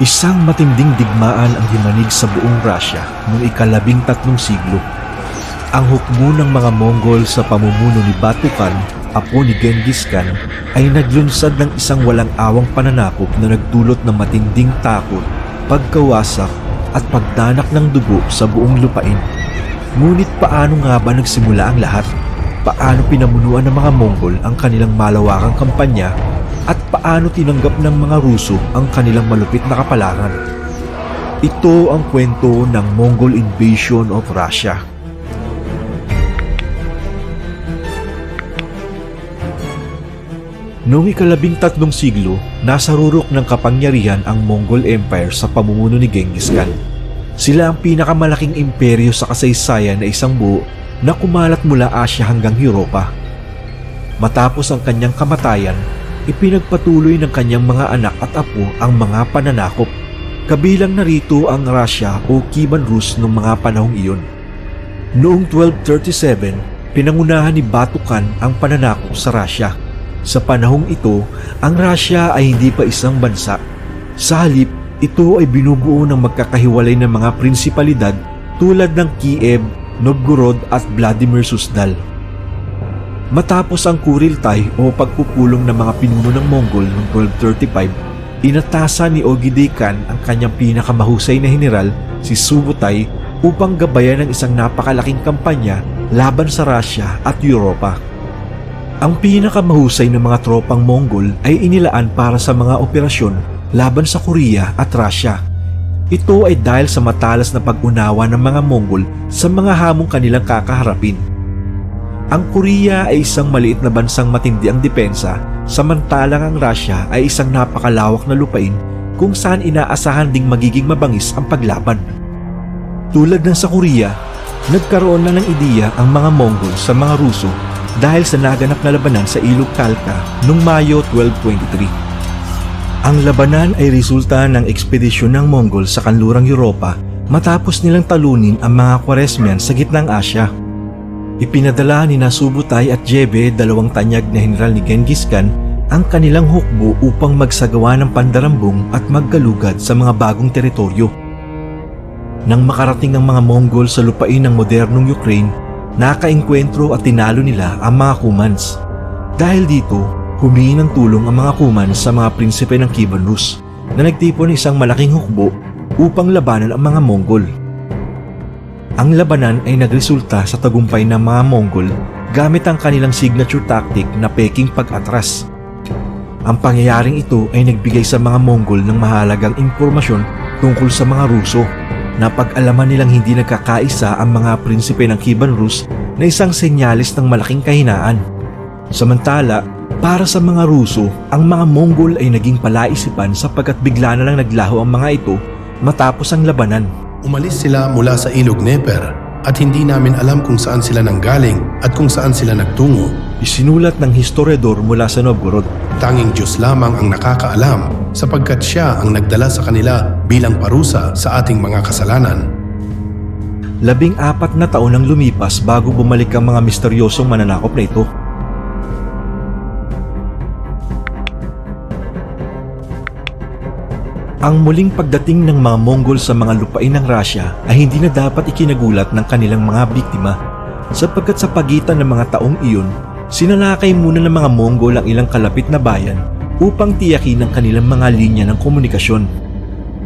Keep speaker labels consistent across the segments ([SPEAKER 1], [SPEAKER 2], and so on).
[SPEAKER 1] Isang matinding digmaan ang himanig sa buong Russia noong ikalabing tatlong siglo. Ang hukbo ng mga Mongol sa pamumuno ni Batukan, apo ni Genghis Khan, ay naglunsad ng isang walang awang pananakop na nagdulot ng matinding takot, pagkawasak at pagdanak ng dugo sa buong lupain. Ngunit paano nga ba nagsimula ang lahat? Paano pinamunuan ng mga Mongol ang kanilang malawakang kampanya at paano tinanggap ng mga Ruso ang kanilang malupit na kapalaran? Ito ang kwento ng Mongol Invasion of Russia. Noong ikalabing tatlong siglo, nasa rurok ng kapangyarihan ang Mongol Empire sa pamumuno ni Genghis Khan. Sila ang pinakamalaking imperyo sa kasaysayan na isang buo na kumalat mula Asya hanggang Europa. Matapos ang kanyang kamatayan, ipinagpatuloy ng kanyang mga anak at apo ang mga pananakop. Kabilang narito ang Russia o Kievan Rus noong mga panahong iyon. Noong 1237, pinangunahan ni Batu Khan ang pananakop sa Russia. Sa panahong ito, ang Russia ay hindi pa isang bansa. Sa halip, ito ay binubuo ng magkakahiwalay ng mga prinsipalidad tulad ng Kiev, Novgorod at Vladimir Suzdal. Matapos ang Kuriltai o pagpupulong ng mga pinuno ng Mongol noong 1235, inatasan ni Ogedei Khan ang kanyang pinakamahusay na general, si Subutai, upang gabayan ng isang napakalaking kampanya laban sa Russia at Europa. Ang pinakamahusay ng mga tropang Mongol ay inilaan para sa mga operasyon laban sa Korea at Russia. Ito ay dahil sa matalas na pag-unawa ng mga Mongol sa mga hamong kanilang kakaharapin. Ang Korea ay isang maliit na bansang matindi ang depensa, samantalang ang Russia ay isang napakalawak na lupain kung saan inaasahan ding magiging mabangis ang paglaban. Tulad ng sa Korea, nagkaroon na ng ideya ang mga Mongol sa mga Ruso dahil sa naganap na labanan sa Ilog Kalka noong Mayo 1223. Ang labanan ay resulta ng ekspedisyon ng Mongol sa kanlurang Europa matapos nilang talunin ang mga Kwaresmian sa gitnang Asya. Ipinadala ni Nasubutay at Jebe, dalawang tanyag na general ni Genghis Khan, ang kanilang hukbo upang magsagawa ng pandarambong at maggalugad sa mga bagong teritoryo. Nang makarating ang mga Mongol sa lupain ng modernong Ukraine, nakaengkwentro at tinalo nila ang mga Kumans. Dahil dito, humingi ng tulong ang mga Kumans sa mga prinsipe ng Kievan Rus na nagtipon ng isang malaking hukbo upang labanan ang mga Mongol. Ang labanan ay nagresulta sa tagumpay ng mga Mongol gamit ang kanilang signature tactic na peking pag-atras. Ang pangyayaring ito ay nagbigay sa mga Mongol ng mahalagang impormasyon tungkol sa mga Ruso na pag-alaman nilang hindi nagkakaisa ang mga prinsipe ng Kievan Rus na isang senyalis ng malaking kahinaan. Samantala, para sa mga Ruso, ang mga Mongol ay naging palaisipan sapagkat bigla na lang naglaho ang mga ito matapos ang labanan.
[SPEAKER 2] Umalis sila mula sa ilog Neper at hindi namin alam kung saan sila nanggaling at kung saan sila nagtungo.
[SPEAKER 1] Isinulat ng historiador mula sa Novgorod.
[SPEAKER 2] Tanging Diyos lamang ang nakakaalam sapagkat siya ang nagdala sa kanila bilang parusa sa ating mga kasalanan.
[SPEAKER 1] Labing apat na taon ang lumipas bago bumalik ang mga misteryosong mananakop na ito. Ang muling pagdating ng mga Mongol sa mga lupain ng Russia ay hindi na dapat ikinagulat ng kanilang mga biktima sapagkat sa pagitan ng mga taong iyon, sinalakay muna ng mga Mongol ang ilang kalapit na bayan upang tiyakin ang kanilang mga linya ng komunikasyon.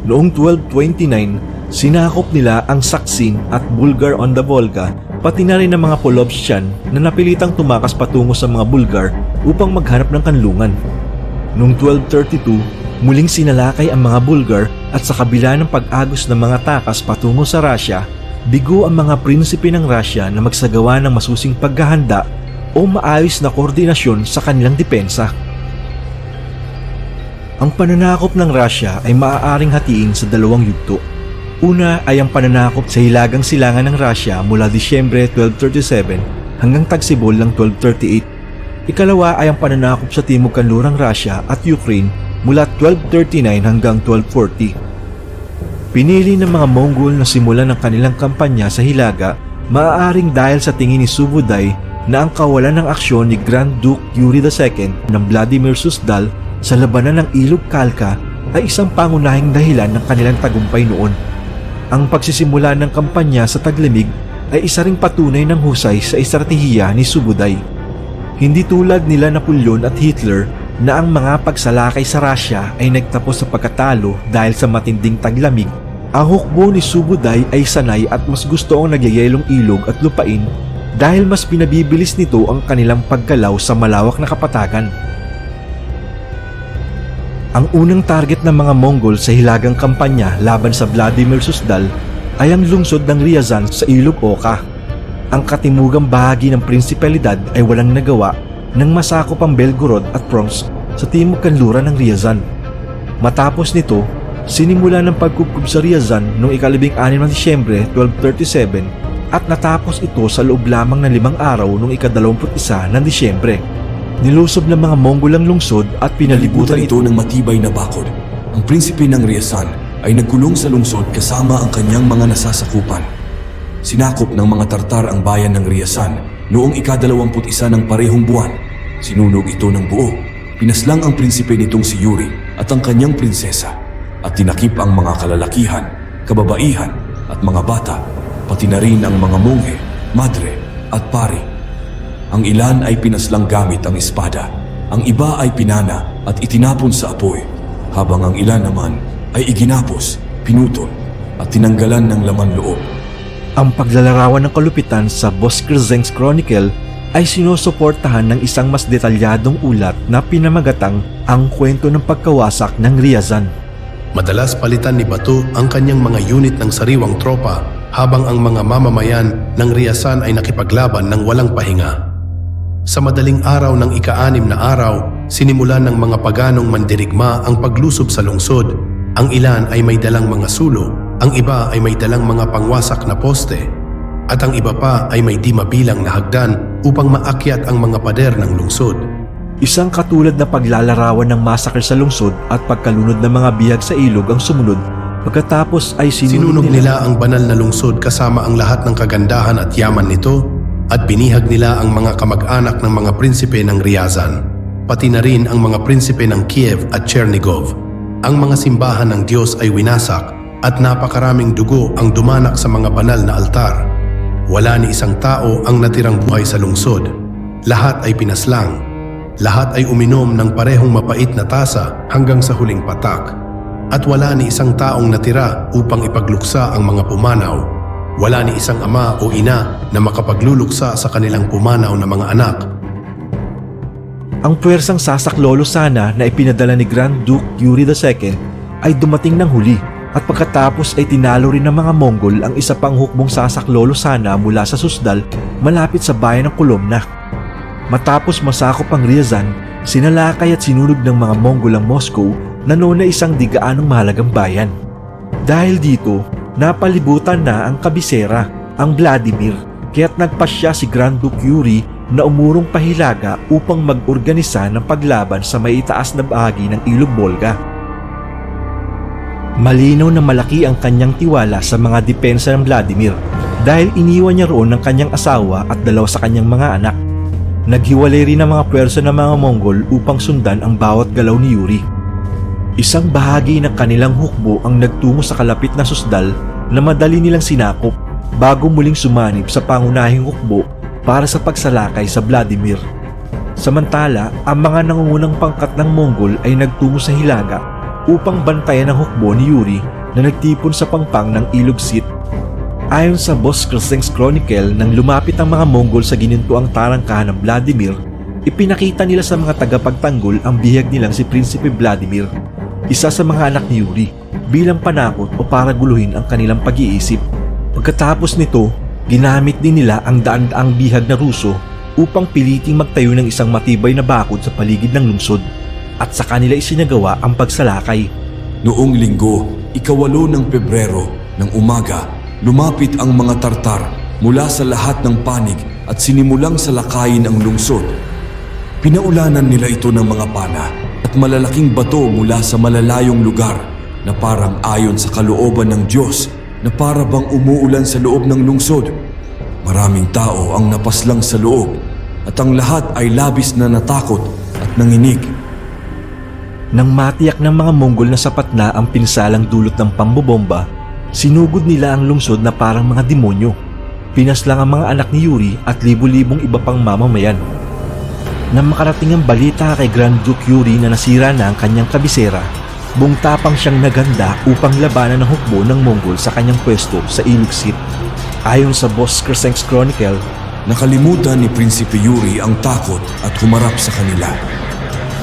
[SPEAKER 1] Noong 1229, sinakop nila ang Saksin at Bulgar on the Volga pati na rin ang mga Polovshan na napilitang tumakas patungo sa mga Bulgar upang maghanap ng kanlungan. Noong 1232, muling sinalakay ang mga Bulgar at sa kabila ng pag-agos ng mga takas patungo sa Russia, bigo ang mga prinsipe ng Russia na magsagawa ng masusing paghahanda o maayos na koordinasyon sa kanilang depensa. Ang pananakop ng Russia ay maaaring hatiin sa dalawang yugto. Una ay ang pananakop sa hilagang silangan ng Russia mula Disyembre 1237 hanggang tagsibol ng 1238. Ikalawa ay ang pananakop sa timog kanlurang Russia at Ukraine mula 1239 hanggang 1240. Pinili ng mga Mongol na simulan ng kanilang kampanya sa Hilaga maaaring dahil sa tingin ni Subuday na ang kawalan ng aksyon ni Grand Duke Yuri II ng Vladimir Suzdal sa labanan ng Ilog Kalka ay isang pangunahing dahilan ng kanilang tagumpay noon. Ang pagsisimula ng kampanya sa taglamig ay isa ring patunay ng husay sa estratehiya ni Subuday. Hindi tulad nila Napoleon at Hitler na ang mga pagsalakay sa Russia ay nagtapos sa pagkatalo dahil sa matinding taglamig. Ang hukbo ni Subuday ay sanay at mas gusto ang nagyayelong ilog at lupain dahil mas pinabibilis nito ang kanilang pagkalaw sa malawak na kapatagan. Ang unang target ng mga Mongol sa hilagang kampanya laban sa Vladimir Susdal ay ang lungsod ng Ryazan sa Ilog Oka. Ang katimugang bahagi ng prinsipalidad ay walang nagawa nang masakop ang Belgorod at Promsk sa timog kanluran ng Ryazan. Matapos nito, sinimula ng pagkupkub sa Ryazan noong ikalibing anim ng Disyembre 1237 at natapos ito sa loob lamang ng limang araw noong ikadalawamput isa ng Disyembre. Nilusob ng mga Mongol ang lungsod at pinalibutan ito
[SPEAKER 3] ito ng matibay na bakod. Ang prinsipe ng Riasan ay nagkulong sa lungsod kasama ang kanyang mga nasasakupan. Sinakop ng mga Tartar ang bayan ng Riasan noong ikadalawamput isa ng parehong buwan. Sinunog ito ng buo. Pinaslang ang prinsipe nitong si Yuri at ang kanyang prinsesa at tinakip ang mga kalalakihan, kababaihan at mga bata, pati na rin ang mga monghe, madre at pari. Ang ilan ay pinaslang gamit ang espada. Ang iba ay pinana at itinapon sa apoy. Habang ang ilan naman ay iginapos, pinutol at tinanggalan ng laman loob.
[SPEAKER 1] Ang paglalarawan ng kalupitan sa Boskrzeng's Chronicle ay sinusuportahan ng isang mas detalyadong ulat na pinamagatang ang kwento ng pagkawasak ng Ryazan.
[SPEAKER 2] Madalas palitan ni Bato ang kanyang mga unit ng sariwang tropa habang ang mga mamamayan ng Riasan ay nakipaglaban ng walang pahinga. Sa madaling araw ng ika-anim na araw, sinimulan ng mga paganong mandirigma ang paglusob sa lungsod. Ang ilan ay may dalang mga sulo, ang iba ay may dalang mga pangwasak na poste, at ang iba pa ay may di mabilang na hagdan upang maakyat ang mga pader ng lungsod.
[SPEAKER 1] Isang katulad na paglalarawan ng masakre sa lungsod at pagkalunod ng mga bihag sa ilog ang sumunod pagkatapos ay sinunog,
[SPEAKER 2] Sinunog nila ang banal na lungsod kasama ang lahat ng kagandahan at yaman nito at binihag nila ang mga kamag-anak ng mga prinsipe ng Ryazan, pati na rin ang mga prinsipe ng Kiev at Chernigov. Ang mga simbahan ng Diyos ay winasak at napakaraming dugo ang dumanak sa mga banal na altar. Wala ni isang tao ang natirang buhay sa lungsod. Lahat ay pinaslang. Lahat ay uminom ng parehong mapait na tasa hanggang sa huling patak at wala ni isang taong natira upang ipagluksa ang mga pumanaw. Wala ni isang ama o ina na makapagluluksa sa kanilang pumanaw na mga anak.
[SPEAKER 1] Ang puwersang sasaklolo sana na ipinadala ni Grand Duke Yuri II ay dumating ng huli at pagkatapos ay tinalo rin ng mga Mongol ang isa pang hukbong sasaklolo sana mula sa Susdal malapit sa bayan ng Kolomna. Matapos masakop ang Ryazan, sinalakay at sinunog ng mga Mongol ang Moscow na noon na isang di gaanong mahalagang bayan. Dahil dito, napalibutan na ang kabisera, ang Vladimir, kaya't nagpasya si Grand Duke Yuri na umurong pahilaga upang mag-organisa ng paglaban sa may itaas na bahagi ng Ilog Volga. Malinaw na malaki ang kanyang tiwala sa mga depensa ng Vladimir dahil iniwan niya roon ng kanyang asawa at dalawa sa kanyang mga anak. Naghiwalay rin ang mga pwersa ng mga Mongol upang sundan ang bawat galaw ni Yuri. Isang bahagi ng kanilang hukbo ang nagtungo sa kalapit na susdal na madali nilang sinakop bago muling sumanib sa pangunahing hukbo para sa pagsalakay sa Vladimir. Samantala, ang mga nangungunang pangkat ng Mongol ay nagtungo sa Hilaga upang bantayan ang hukbo ni Yuri na nagtipon sa pangpang ng Ilog Sit. Ayon sa Boskrzeng's Chronicle, nang lumapit ang mga Mongol sa ginintuang tarangkahan ng Vladimir, ipinakita nila sa mga tagapagtanggol ang bihag nilang si Prinsipe Vladimir, isa sa mga anak ni Yuri, bilang panakot o para guluhin ang kanilang pag-iisip. Pagkatapos nito, ginamit din nila ang daan-daang bihag na Ruso upang piliting magtayo ng isang matibay na bakod sa paligid ng lungsod at sa kanila isinagawa ang pagsalakay.
[SPEAKER 3] Noong linggo, ikawalo ng Pebrero, ng umaga, lumapit ang mga Tartar mula sa lahat ng panig at sinimulang salakayin ang lungsod. Pinaulanan nila ito ng mga pana at malalaking bato mula sa malalayong lugar na parang ayon sa kalooban ng Diyos na para bang umuulan sa loob ng lungsod. Maraming tao ang napaslang sa loob at ang lahat ay labis na natakot at nanginig.
[SPEAKER 1] Nang matiyak ng mga Mongol na sapat na ang pinsalang dulot ng pambobomba, sinugod nila ang lungsod na parang mga demonyo. Pinaslang ang mga anak ni Yuri at libu-libong iba pang mamamayan. Nang makarating ang balita kay Grand Duke Yuri na nasira na ang kanyang kabisera, buong tapang siyang naganda upang labanan ang hukbo ng Mongol sa kanyang pwesto sa Ilugsit. Ayon sa Boss Kersenks Chronicle,
[SPEAKER 3] Nakalimutan ni Prinsipe Yuri ang takot at humarap sa kanila.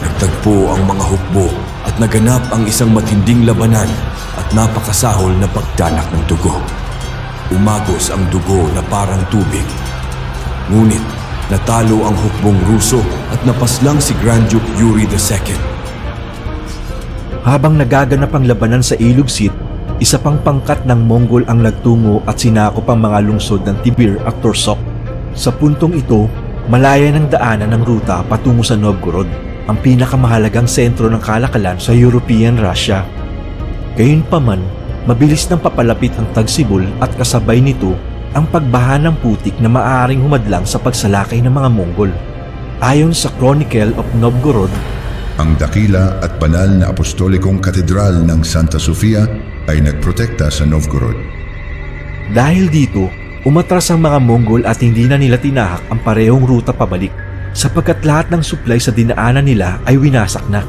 [SPEAKER 3] Nagtagpo ang mga hukbo at naganap ang isang matinding labanan at napakasahol na pagdanak ng dugo. Umagos ang dugo na parang tubig. Ngunit natalo ang hukbong Ruso at napaslang si Grand Duke Yuri II.
[SPEAKER 1] Habang nagaganap ang labanan sa Ilugsit, isa pang pangkat ng Mongol ang nagtungo at sinakop ang mga lungsod ng Tibir at Torsok. Sa puntong ito, malaya ng daanan ng ruta patungo sa Novgorod, ang pinakamahalagang sentro ng kalakalan sa European Russia. Gayunpaman, mabilis nang papalapit ang tagsibol at kasabay nito ang pagbaha ng putik na maaaring humadlang sa pagsalakay ng mga Mongol. Ayon sa Chronicle of Novgorod,
[SPEAKER 4] Ang dakila at banal na apostolikong katedral ng Santa Sofia ay nagprotekta sa Novgorod.
[SPEAKER 1] Dahil dito, umatras ang mga Mongol at hindi na nila tinahak ang parehong ruta pabalik sapagkat lahat ng supply sa dinaanan nila ay winasak na.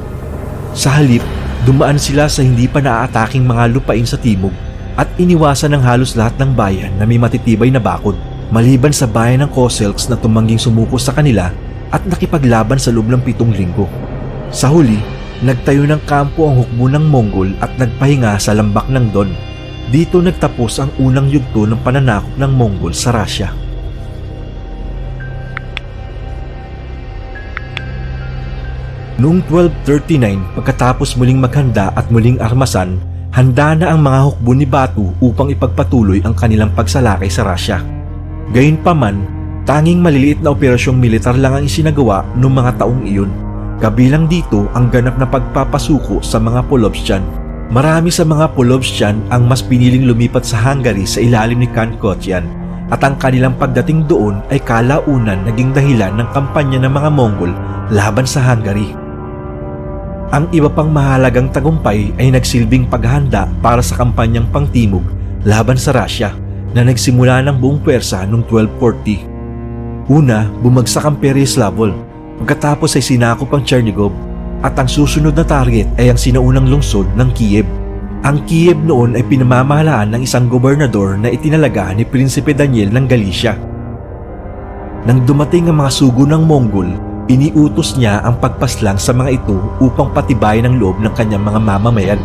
[SPEAKER 1] Sa halip, dumaan sila sa hindi pa naaataking mga lupain sa timog at iniwasan ng halos lahat ng bayan na may matitibay na bakod maliban sa bayan ng Koselks na tumangging sumuko sa kanila at nakipaglaban sa loob ng pitong linggo. Sa huli, nagtayo ng kampo ang hukbo ng Mongol at nagpahinga sa lambak ng Don dito nagtapos ang unang yugto ng pananakop ng Mongol sa Russia. Noong 1239, pagkatapos muling maghanda at muling armasan, handa na ang mga hukbo ni Batu upang ipagpatuloy ang kanilang pagsalakay sa Russia. Gayunpaman, tanging maliliit na operasyong militar lang ang isinagawa noong mga taong iyon. Kabilang dito ang ganap na pagpapasuko sa mga Polovsyan Marami sa mga Polovsyan ang mas piniling lumipat sa Hungary sa ilalim ni Khan Kotyan at ang kanilang pagdating doon ay kalaunan naging dahilan ng kampanya ng mga Mongol laban sa Hungary. Ang iba pang mahalagang tagumpay ay nagsilbing paghahanda para sa kampanyang pangtimog laban sa Russia na nagsimula ng buong pwersa noong 1240. Una, bumagsak ang Pereslavl. Pagkatapos ay sinakop ang Chernigov at ang susunod na target ay ang sinaunang lungsod ng Kiev. Ang Kiev noon ay pinamamahalaan ng isang gobernador na itinalaga ni Prinsipe Daniel ng Galicia. Nang dumating ang mga sugo ng Mongol, iniutos niya ang pagpaslang sa mga ito upang patibayin ang loob ng kanyang mga mamamayan.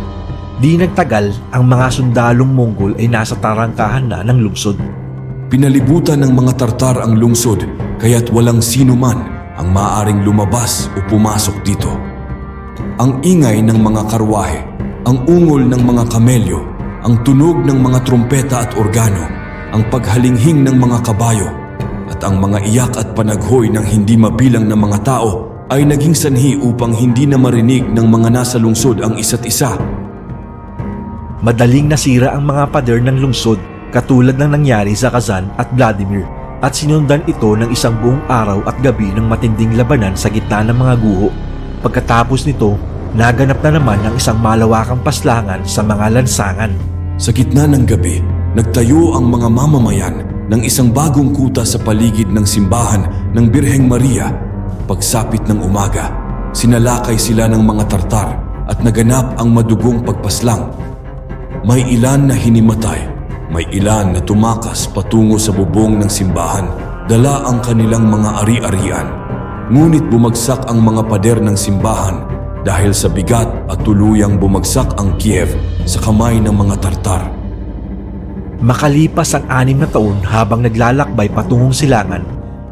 [SPEAKER 1] Di nagtagal, ang mga sundalong Mongol ay nasa tarangkahan na ng lungsod.
[SPEAKER 3] Pinalibutan ng mga tartar ang lungsod kaya't walang sino man ang maaaring lumabas o pumasok dito. Ang ingay ng mga karwahe, ang ungol ng mga kamelyo, ang tunog ng mga trumpeta at organo, ang paghalinghing ng mga kabayo, at ang mga iyak at panaghoy ng hindi mabilang na mga tao ay naging sanhi upang hindi na marinig ng mga nasa lungsod ang isa't isa
[SPEAKER 1] Madaling nasira ang mga pader ng lungsod katulad ng nangyari sa Kazan at Vladimir at sinundan ito ng isang buong araw at gabi ng matinding labanan sa gitna ng mga guho. Pagkatapos nito, naganap na naman ang isang malawakang paslangan sa mga lansangan.
[SPEAKER 3] Sa gitna ng gabi, nagtayo ang mga mamamayan ng isang bagong kuta sa paligid ng simbahan ng Birheng Maria. Pagsapit ng umaga, sinalakay sila ng mga tartar at naganap ang madugong pagpaslang. May ilan na hinimatay, may ilan na tumakas patungo sa bubong ng simbahan, dala ang kanilang mga ari-arian. Ngunit bumagsak ang mga pader ng simbahan dahil sa bigat at tuluyang bumagsak ang Kiev sa kamay ng mga tartar.
[SPEAKER 1] Makalipas ang anim na taon habang naglalakbay patungong silangan,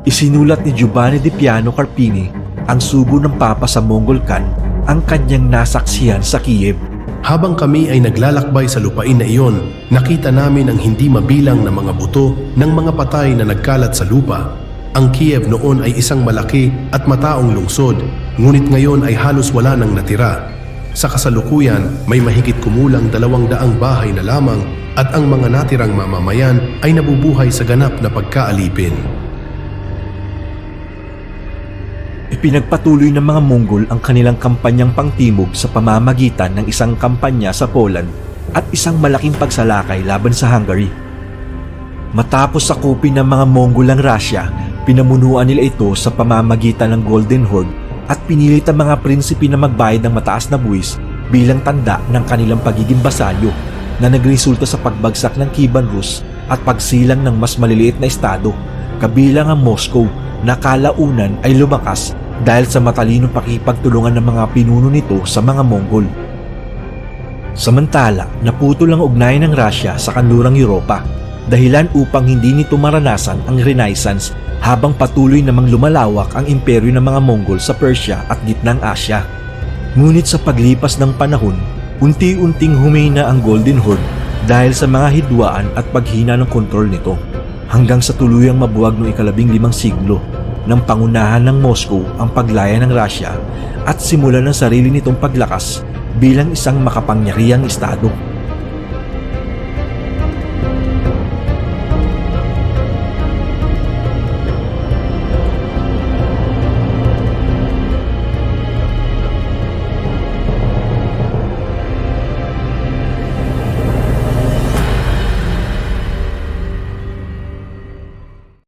[SPEAKER 1] isinulat ni Giovanni Di Piano Carpini ang sugo ng Papa sa Mongol Khan ang kanyang nasaksihan sa Kiev.
[SPEAKER 2] Habang kami ay naglalakbay sa lupain na iyon, nakita namin ang hindi mabilang na mga buto ng mga patay na nagkalat sa lupa. Ang Kiev noon ay isang malaki at mataong lungsod, ngunit ngayon ay halos wala nang natira. Sa kasalukuyan, may mahigit kumulang dalawang daang bahay na lamang at ang mga natirang mamamayan ay nabubuhay sa ganap na pagkaalipin.
[SPEAKER 1] Ipinagpatuloy ng mga Mongol ang kanilang kampanyang pangtimog sa pamamagitan ng isang kampanya sa Poland at isang malaking pagsalakay laban sa Hungary. Matapos sakupin ng mga Mongol ang Russia, pinamunuan nila ito sa pamamagitan ng Golden Horde at pinilit ang mga prinsipe na magbayad ng mataas na buwis bilang tanda ng kanilang pagiging basalyo na nagresulta sa pagbagsak ng Kievan Rus at pagsilang ng mas maliliit na estado kabilang ang Moscow na kalaunan ay lumakas dahil sa matalinong pakipagtulungan ng mga pinuno nito sa mga Mongol. Samantala, naputol ang ugnayan ng Russia sa kanlurang Europa dahilan upang hindi nito maranasan ang Renaissance habang patuloy namang lumalawak ang imperyo ng mga Mongol sa Persia at gitnang Asya. Ngunit sa paglipas ng panahon, unti-unting humina ang Golden Horde dahil sa mga hidwaan at paghina ng kontrol nito hanggang sa tuluyang mabuwag noong ikalabing limang siglo ng pangunahan ng Moscow ang paglaya ng Russia at simulan ng sarili nitong paglakas bilang isang makapangyarihang estado.